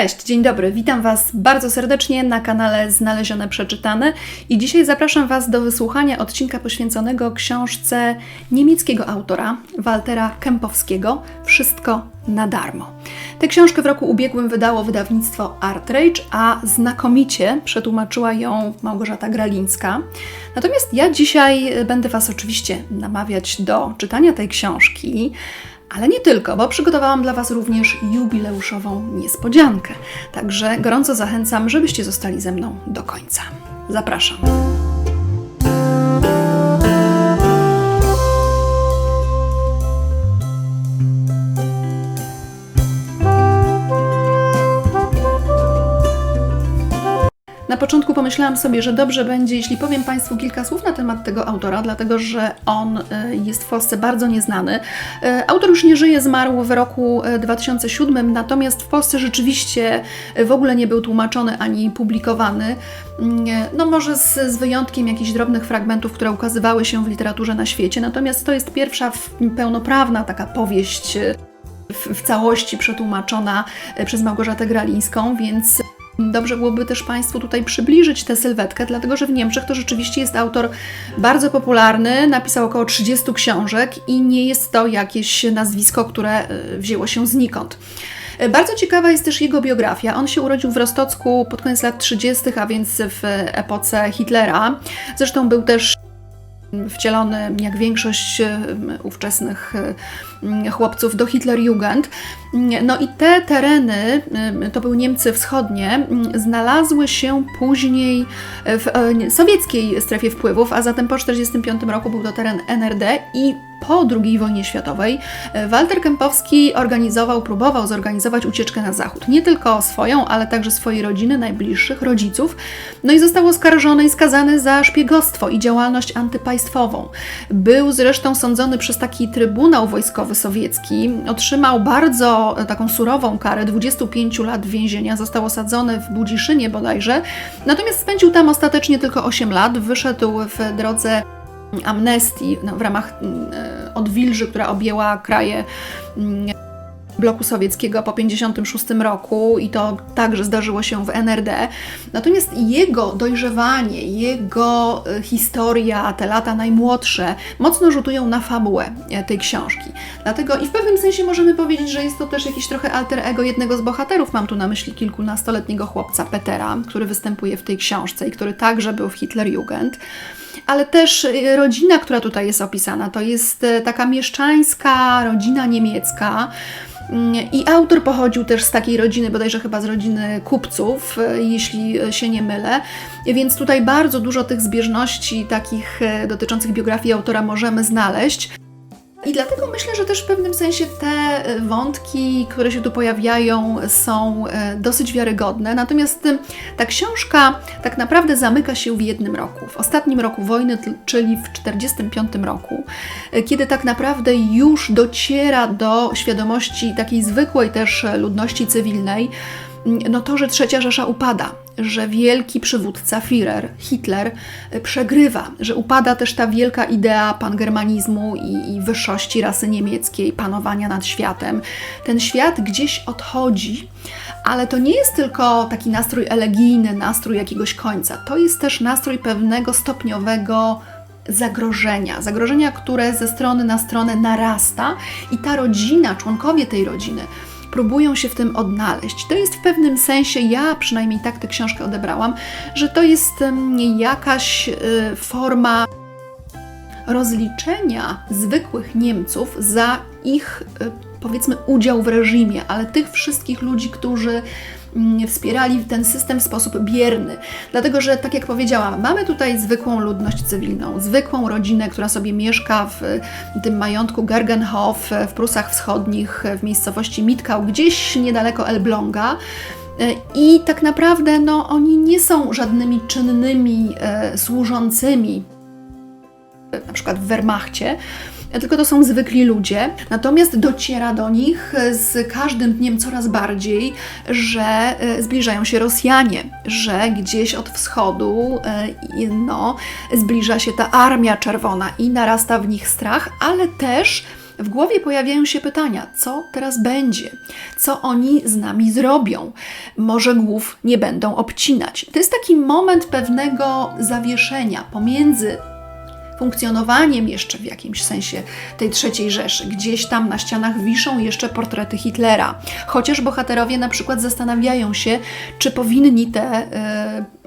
Cześć, dzień dobry, witam Was bardzo serdecznie na kanale Znalezione Przeczytane i dzisiaj zapraszam Was do wysłuchania odcinka poświęconego książce niemieckiego autora Waltera Kempowskiego Wszystko na darmo. Tę książkę w roku ubiegłym wydało wydawnictwo Artrage, a znakomicie przetłumaczyła ją Małgorzata Gralińska. Natomiast ja dzisiaj będę Was oczywiście namawiać do czytania tej książki, ale nie tylko, bo przygotowałam dla Was również jubileuszową niespodziankę. Także gorąco zachęcam, żebyście zostali ze mną do końca. Zapraszam. Na początku pomyślałam sobie, że dobrze będzie, jeśli powiem Państwu kilka słów na temat tego autora, dlatego że on y, jest w Polsce bardzo nieznany. Y, Autor już nie żyje, zmarł w roku y, 2007, natomiast w Polsce rzeczywiście w ogóle nie był tłumaczony ani publikowany. Mm, No może z, z wyjątkiem jakichś drobnych fragmentów, które ukazywały się w literaturze na świecie. Natomiast to jest pierwsza pełnoprawna taka powieść w, w całości przetłumaczona przez Małgorzatę Gralińską, więc Dobrze byłoby też Państwu tutaj przybliżyć tę sylwetkę, dlatego że w Niemczech to rzeczywiście jest autor bardzo popularny, napisał około 30 książek i nie jest to jakieś nazwisko, które y, wzięło się znikąd. Y, Bardzo ciekawa jest też jego biografia. On się urodził w Rostocku pod koniec lat 30., a więc w epoce Hitlera. Zresztą był też wcielony, jak większość e, ówczesnych e, chłopców, do Hitlerjugend. No i te tereny, e, to były Niemcy wschodnie, znalazły się później w sowieckiej strefie wpływów, a zatem po 1945 roku był to teren NRD i po II wojnie światowej e, Walter Kempowski organizował, próbował zorganizować ucieczkę na zachód. Nie tylko swoją, ale także swojej rodziny, najbliższych, rodziców. No i został oskarżony i skazany za szpiegostwo i działalność antypaństwową. Był zresztą sądzony przez taki Trybunał Wojskowy Sowiecki. Otrzymał bardzo e, taką surową karę 25 lat więzienia. Został osadzony w Budziszynie bodajże. Natomiast spędził tam ostatecznie tylko 8 lat. Wyszedł w drodze amnestii no, w ramach mm, e, odwilży, która objęła kraje mm, bloku sowieckiego po 1956 roku i to także zdarzyło się w NRD. Natomiast jego dojrzewanie, jego e, historia, te lata najmłodsze, mocno rzutują na fabułę e, tej książki. Dlatego i w pewnym sensie możemy powiedzieć, że jest to też jakiś trochę alter ego jednego z bohaterów. Mam tu na myśli kilkunastoletniego chłopca Petera, który występuje w tej książce i który także był w Hitlerjugend ale też y, rodzina, która tutaj jest opisana, to jest taka mieszczańska rodzina niemiecka. I autor pochodził też z takiej rodziny, bodajże chyba z rodziny kupców, y, jeśli y, się nie mylę. Więc tutaj bardzo dużo tych zbieżności takich y, dotyczących biografii autora możemy znaleźć. I dlatego myślę, że też w pewnym sensie te y, wątki, które się tu pojawiają, są y, dosyć wiarygodne. Natomiast y, ta książka tak naprawdę zamyka się w jednym roku, w ostatnim roku wojny, czyli w 1945 roku, kiedy tak naprawdę już dociera do świadomości takiej zwykłej też ludności cywilnej, no to, że trzecia Rzesza upada, że wielki przywódca Führer, Hitler, y, przegrywa, że upada też ta wielka idea pangermanizmu i, i wyższości rasy niemieckiej, panowania nad światem. Ten świat gdzieś odchodzi, ale to nie jest tylko taki nastrój elegijny, nastrój jakiegoś końca. To jest też nastrój pewnego stopniowego zagrożenia. Zagrożenia, które ze strony na stronę narasta i ta rodzina, członkowie tej rodziny próbują się w tym odnaleźć. To jest w pewnym sensie, ja przynajmniej tak tę książkę odebrałam, że to jest jakaś y, forma rozliczenia zwykłych Niemców za ich, y, powiedzmy, udział w reżimie, ale tych wszystkich ludzi, którzy wspierali ten system w sposób bierny. Dlatego, że tak jak powiedziałam, mamy tutaj zwykłą ludność cywilną, zwykłą rodzinę, która sobie mieszka w tym majątku Gergenhof w Prusach Wschodnich, w miejscowości Mitkau, gdzieś niedaleko Elbląga. I tak naprawdę no, oni nie są żadnymi czynnymi e, służącymi na przykład w Wehrmachcie, tylko to są zwykli ludzie. Natomiast dociera do nich z każdym dniem coraz bardziej, że e, zbliżają się Rosjanie, że gdzieś od wschodu e, no, zbliża się ta armia czerwona i narasta w nich strach, ale też w głowie pojawiają się pytania, co teraz będzie, co oni z nami zrobią, może głów nie będą obcinać. To jest taki moment pewnego zawieszenia pomiędzy funkcjonowaniem jeszcze w jakimś sensie tej trzeciej Rzeszy. Gdzieś tam na ścianach wiszą jeszcze portrety Hitlera, chociaż bohaterowie na przykład zastanawiają się, czy powinni te. Yy,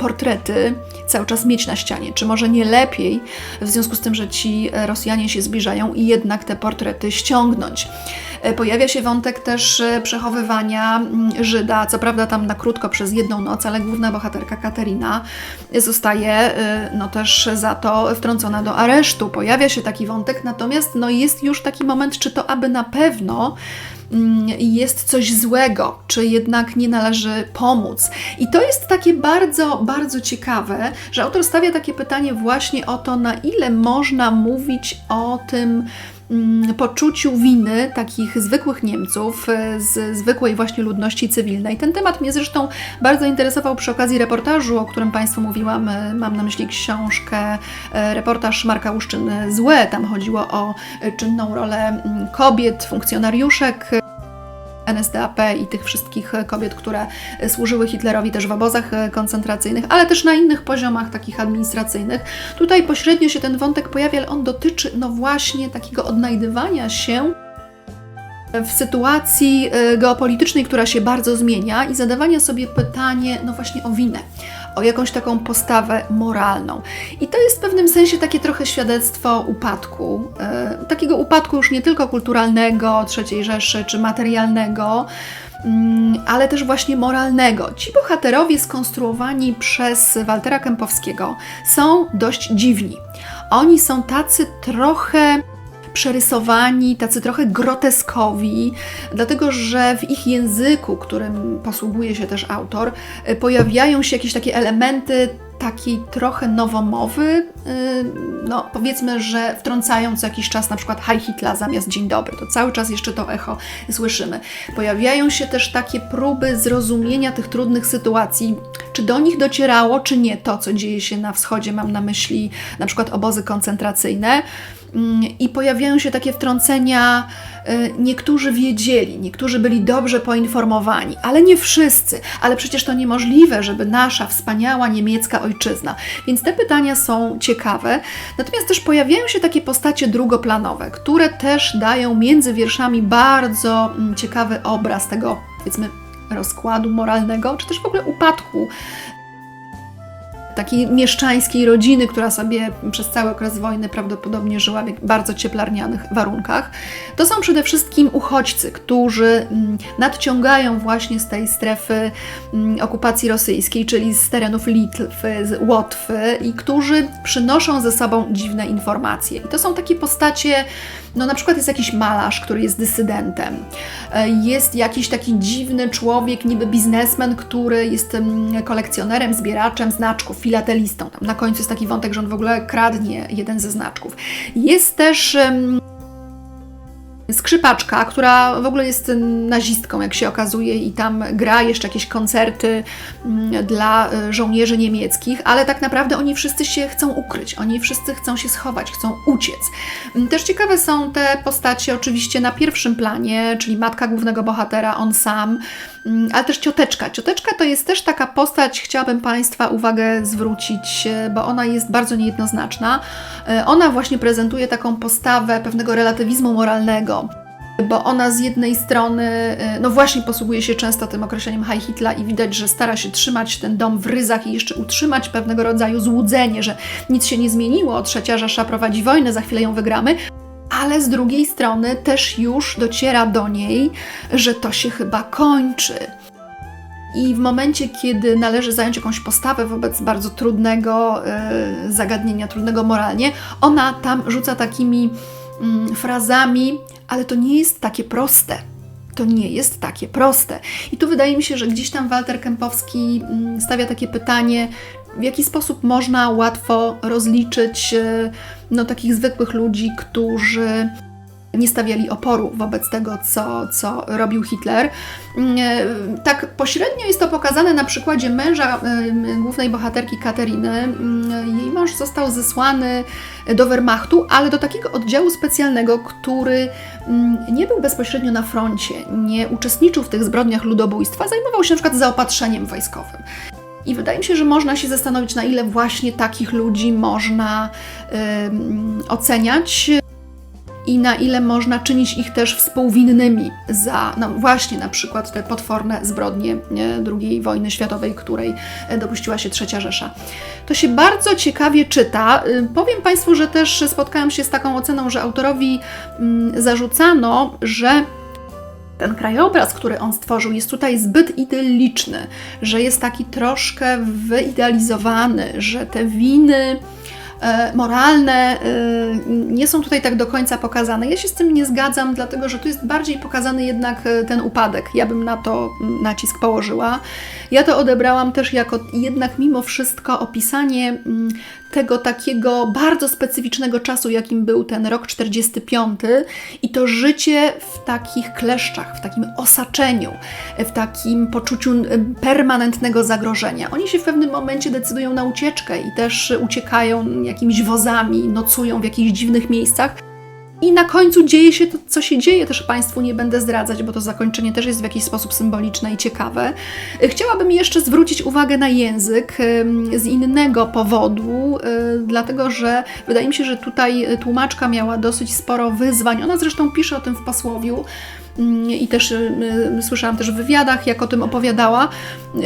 portrety cały czas mieć na ścianie? Czy może nie lepiej, w związku z tym, że ci Rosjanie się zbliżają, i jednak te portrety ściągnąć? E, pojawia się wątek też e, przechowywania mm, Żyda, co prawda tam na krótko przez jedną noc, ale główna bohaterka Katerina zostaje e, no też za to wtrącona do aresztu. Pojawia się taki wątek, natomiast no jest już taki moment, czy to aby na pewno mm, jest coś złego, czy jednak nie należy pomóc. I to jest takie bardzo, bardzo ciekawe, że autor stawia takie pytanie właśnie o to, na ile można mówić o tym, poczuciu winy takich zwykłych Niemców e, z zwykłej właśnie ludności cywilnej. Ten temat mnie zresztą bardzo interesował przy okazji reportażu, o którym Państwu mówiłam. E, mam na myśli książkę, e, reportaż Marka Łuszczyn Złe. Tam chodziło o czynną rolę mm, kobiet, funkcjonariuszek NSDAP i tych wszystkich kobiet, które służyły Hitlerowi też w obozach koncentracyjnych, ale też na innych poziomach takich administracyjnych. Tutaj pośrednio się ten wątek pojawia, ale on dotyczy no właśnie takiego odnajdywania się w sytuacji e, geopolitycznej, która się bardzo zmienia i zadawania sobie pytanie, no właśnie o winę o jakąś taką postawę moralną. I to jest w pewnym sensie takie trochę świadectwo upadku, e, takiego upadku już nie tylko kulturalnego III Rzeszy czy materialnego, mm, ale też właśnie moralnego. Ci bohaterowie skonstruowani przez Waltera Kępowskiego są dość dziwni. Oni są tacy trochę przerysowani, tacy trochę groteskowi, dlatego że w ich języku, którym posługuje się też autor, y, pojawiają się jakieś takie elementy takiej trochę nowomowy, y, no powiedzmy, że wtrącają co jakiś czas na przykład Hi Hitler zamiast Dzień Dobry, to cały czas jeszcze to echo słyszymy. Pojawiają się też takie próby zrozumienia tych trudnych sytuacji, czy do nich docierało, czy nie to, co dzieje się na wschodzie, mam na myśli na przykład obozy koncentracyjne, Mm, i pojawiają się takie wtrącenia, y, niektórzy wiedzieli, niektórzy byli dobrze poinformowani, ale nie wszyscy. Ale przecież to niemożliwe, żeby nasza wspaniała niemiecka ojczyzna. Więc te pytania są ciekawe. Natomiast też pojawiają się takie postacie drugoplanowe, które też dają między wierszami bardzo mm, ciekawy obraz tego, powiedzmy, rozkładu moralnego, czy też w ogóle upadku takiej mieszczańskiej rodziny, która sobie przez cały okres wojny prawdopodobnie żyła w bardzo cieplarnianych warunkach. To są przede wszystkim uchodźcy, którzy mm, nadciągają właśnie z tej strefy mm, okupacji rosyjskiej, czyli z terenów Litwy, z Łotwy i którzy przynoszą ze sobą dziwne informacje. I to są takie postacie, no na przykład jest jakiś malarz, który jest dysydentem. E, jest jakiś taki dziwny człowiek, niby biznesmen, który jest mm, kolekcjonerem, zbieraczem znaczków, filatelistą. Tam na końcu jest taki wątek, że on w ogóle kradnie jeden ze znaczków. Jest też skrzypaczka, która w ogóle jest nazistką, jak się okazuje, i tam gra jeszcze jakieś koncerty mm, dla e, żołnierzy niemieckich, ale tak naprawdę oni wszyscy się chcą ukryć, oni wszyscy chcą się schować, chcą uciec. Mm, też ciekawe są te postacie oczywiście na pierwszym planie, czyli matka głównego bohatera, on sam, mm, ale też cioteczka. Cioteczka to jest też taka postać, chciałabym Państwa uwagę zwrócić, e, bo ona jest bardzo niejednoznaczna. E, ona właśnie prezentuje taką postawę pewnego relatywizmu moralnego, bo ona z jednej strony, y, no właśnie posługuje się często tym określeniem High Hitler i widać, że stara się trzymać ten dom w ryzach i jeszcze utrzymać pewnego rodzaju złudzenie, że nic się nie zmieniło, trzecia Rzesza prowadzi wojnę, za chwilę ją wygramy, ale z drugiej strony też już dociera do niej, że to się chyba kończy. I w momencie, kiedy należy zająć jakąś postawę wobec bardzo trudnego yy, zagadnienia, trudnego moralnie, ona tam rzuca takimi mm, frazami, ale to nie jest takie proste. To nie jest takie proste. I tu wydaje mi się, że gdzieś tam Walter Kępowski mm, stawia takie pytanie, w jaki sposób można łatwo rozliczyć e, no, takich zwykłych ludzi, którzy nie stawiali oporu wobec tego, co, co robił Hitler. Mm, e, tak pośrednio jest to pokazane na przykładzie męża e, głównej bohaterki Kateryny. Mm, jej mąż został zesłany do Wehrmachtu, ale do takiego oddziału specjalnego, który mm, nie był bezpośrednio na froncie, nie uczestniczył w tych zbrodniach ludobójstwa, zajmował się na przykład zaopatrzeniem wojskowym. I wydaje mi się, że można się zastanowić, na ile właśnie takich ludzi można oceniać i na ile można czynić ich też współwinnymi za, no właśnie na przykład te potworne zbrodnie II wojny światowej, której e, dopuściła się Trzecia Rzesza. To się bardzo ciekawie czyta. Y, powiem Państwu, że też spotkałam się z taką oceną, że autorowi mm, zarzucano, że ten krajobraz, który on stworzył, jest tutaj zbyt idylliczny, że jest taki troszkę wyidealizowany, że te winy moralne e, nie są tutaj tak do końca pokazane. Ja się z tym nie zgadzam, dlatego że tu jest bardziej pokazany jednak e, ten upadek. Ja bym na to nacisk położyła. Ja to odebrałam też jako jednak mimo wszystko opisanie mm, tego takiego bardzo specyficznego czasu, jakim był ten rok 45 i to życie w takich kleszczach, w takim osaczeniu, w takim poczuciu permanentnego zagrożenia. Oni się w pewnym momencie decydują na ucieczkę i też uciekają jakimiś wozami, nocują w jakichś dziwnych miejscach. I na końcu dzieje się to, co się dzieje, też Państwu nie będę zdradzać, bo to zakończenie też jest w jakiś sposób symboliczne i ciekawe. Chciałabym jeszcze zwrócić uwagę na język z innego powodu, y, dlatego że wydaje mi się, że tutaj tłumaczka miała dosyć sporo wyzwań. Ona zresztą pisze o tym w posłowiu, i też y, y, słyszałam też w wywiadach, jak o tym opowiadała,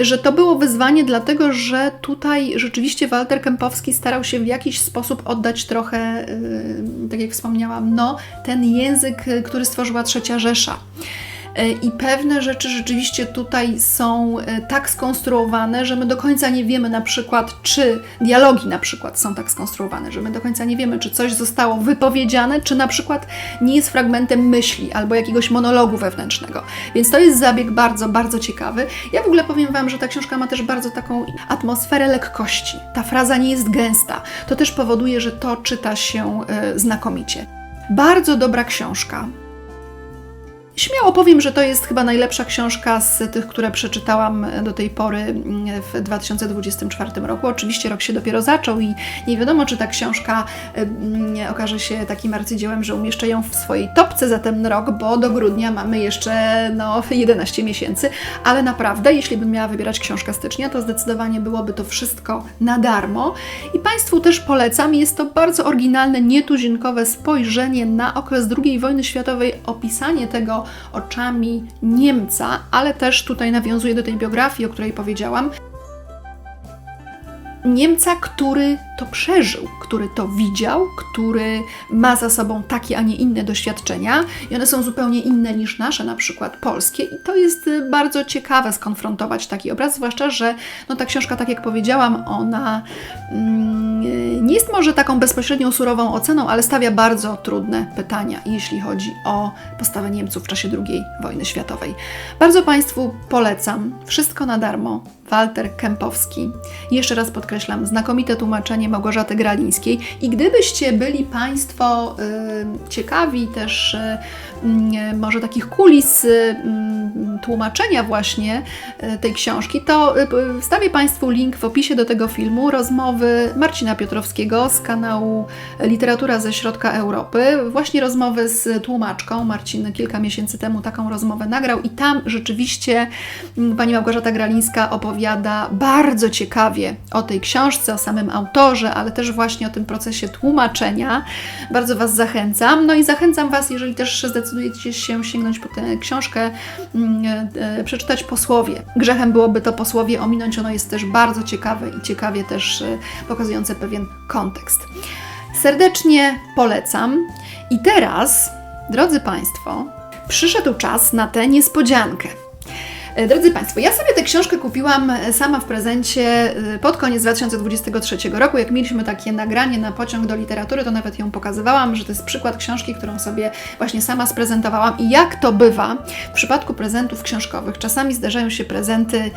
że to było wyzwanie, dlatego że tutaj rzeczywiście Walter Kempowski starał się w jakiś sposób oddać trochę, y, tak jak wspomniałam, no, ten język, który stworzyła Trzecia Rzesza. E, i pewne rzeczy rzeczywiście tutaj są e, tak skonstruowane, że my do końca nie wiemy na przykład, czy dialogi na przykład są tak skonstruowane, że my do końca nie wiemy, czy coś zostało wypowiedziane, czy na przykład nie jest fragmentem myśli albo jakiegoś monologu wewnętrznego. Więc to jest zabieg bardzo, bardzo ciekawy. Ja w ogóle powiem Wam, że ta książka ma też bardzo taką atmosferę lekkości. Ta fraza nie jest gęsta. To też powoduje, że to czyta się e, znakomicie. Bardzo dobra książka. Śmiało powiem, że to jest chyba najlepsza książka z tych, które przeczytałam do tej pory w 2024 roku. Oczywiście rok się dopiero zaczął i nie wiadomo, czy ta książka okaże się takim arcydziełem, że umieszczę ją w swojej topce za ten rok, bo do grudnia mamy jeszcze no, 11 miesięcy, ale naprawdę, jeśli bym miała wybierać książkę stycznia, to zdecydowanie byłoby to wszystko na darmo. I Państwu też polecam, jest to bardzo oryginalne, nietuzinkowe spojrzenie na okres II wojny światowej, opisanie tego oczami Niemca, ale też tutaj nawiązuje do tej biografii, o której powiedziałam. Niemca, który to przeżył, który to widział, który ma za sobą takie, a nie inne doświadczenia i one są zupełnie inne niż nasze, na przykład polskie i to jest y, bardzo ciekawe skonfrontować taki obraz, zwłaszcza, że no, ta książka, tak jak powiedziałam, ona mm, nie jest może taką bezpośrednią, surową oceną, ale stawia bardzo trudne pytania, jeśli chodzi o postawę Niemców w czasie II wojny światowej. Bardzo Państwu polecam, wszystko na darmo, Walter Kępowski. Jeszcze raz podkreślam, znakomite tłumaczenie Małgorzaty Gralińskiej. I gdybyście byli Państwo y, ciekawi też y, y, może takich kulis tłumaczenia właśnie y, tej książki, to y, wstawię Państwu link w opisie do tego filmu rozmowy Marcina Piotrowskiego z kanału Literatura ze Środka Europy. Właśnie rozmowy z tłumaczką. Marcin kilka miesięcy temu taką rozmowę nagrał i tam rzeczywiście mm, pani Małgorzata Gralińska opowiada bardzo ciekawie o tej książce, o samym autorze, ale też właśnie o tym procesie tłumaczenia. Bardzo Was zachęcam. No i zachęcam Was, jeżeli też zdecydujecie się sięgnąć po tę książkę, mm, e, przeczytać posłowie. Grzechem byłoby to posłowie ominąć, ono jest też bardzo ciekawe i ciekawie też e, pokazujące pewien kontekst. Serdecznie polecam. I teraz, drodzy Państwo, przyszedł czas na tę niespodziankę. E, drodzy Państwo, ja sobie tę książkę kupiłam e, sama w prezencie e, pod koniec 2023 roku. Jak mieliśmy takie nagranie na pociąg do literatury, to nawet ją pokazywałam, że to jest przykład książki, którą sobie właśnie sama sprezentowałam. I jak to bywa w przypadku prezentów książkowych, czasami zdarzają się prezenty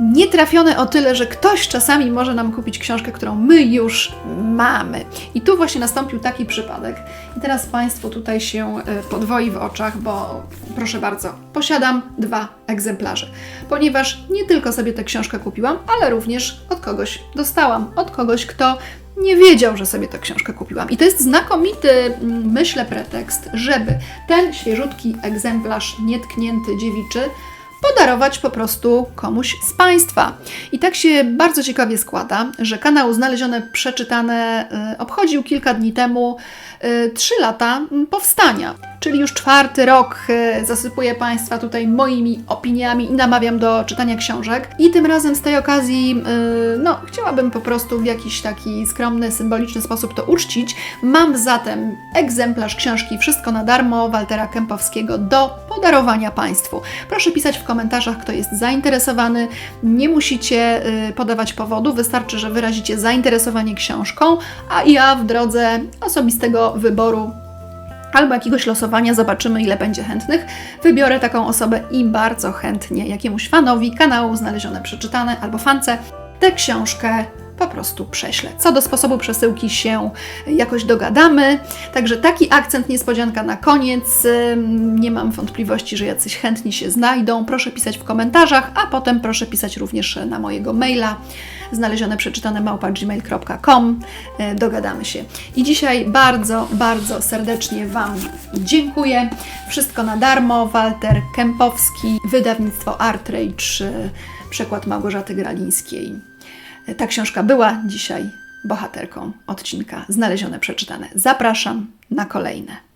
nietrafione o tyle, że ktoś czasami może nam kupić książkę, którą my już mamy. I tu właśnie nastąpił taki przypadek. I teraz Państwu tutaj się e, podwoi w oczach, bo proszę bardzo, posiadam dwa egzemplarze, ponieważ nie tylko sobie tę książkę kupiłam, ale również od kogoś dostałam, od kogoś, kto nie wiedział, że sobie tę książkę kupiłam. I to jest znakomity, mm, myślę, pretekst, żeby ten świeżutki egzemplarz nietknięty dziewiczy podarować po prostu komuś z Państwa. I tak się bardzo ciekawie składa, że kanał Znalezione Przeczytane y, obchodził kilka dni temu y, trzy lata mm, powstania. Czyli już czwarty rok y, zasypuję Państwa tutaj moimi opiniami i namawiam do czytania książek. I tym razem z tej okazji, y, no, chciałabym po prostu w jakiś taki skromny, symboliczny sposób to uczcić. Mam zatem egzemplarz książki Wszystko na darmo Waltera Kępowskiego do podarowania Państwu. Proszę pisać w komentarzach, kto jest zainteresowany. Nie musicie y, podawać powodu, wystarczy, że wyrazicie zainteresowanie książką, a ja w drodze osobistego wyboru albo jakiegoś losowania, zobaczymy ile będzie chętnych. Wybiorę taką osobę i bardzo chętnie jakiemuś fanowi kanału Znalezione Przeczytane albo fance tę książkę po prostu prześlę. Co do sposobu przesyłki się jakoś dogadamy. Także taki akcent niespodzianka na koniec. Nie mam wątpliwości, że jacyś chętni się znajdą. Proszę pisać w komentarzach, a potem proszę pisać również na mojego maila znalezione przeczytane małpa.gmail.com. E, Dogadamy się. I dzisiaj bardzo, bardzo serdecznie Wam dziękuję. Wszystko na darmo. Walter Kępowski, wydawnictwo Artrage, przekład Małgorzaty Gralińskiej. Ta książka była dzisiaj bohaterką odcinka Znalezione Przeczytane. Zapraszam na kolejne.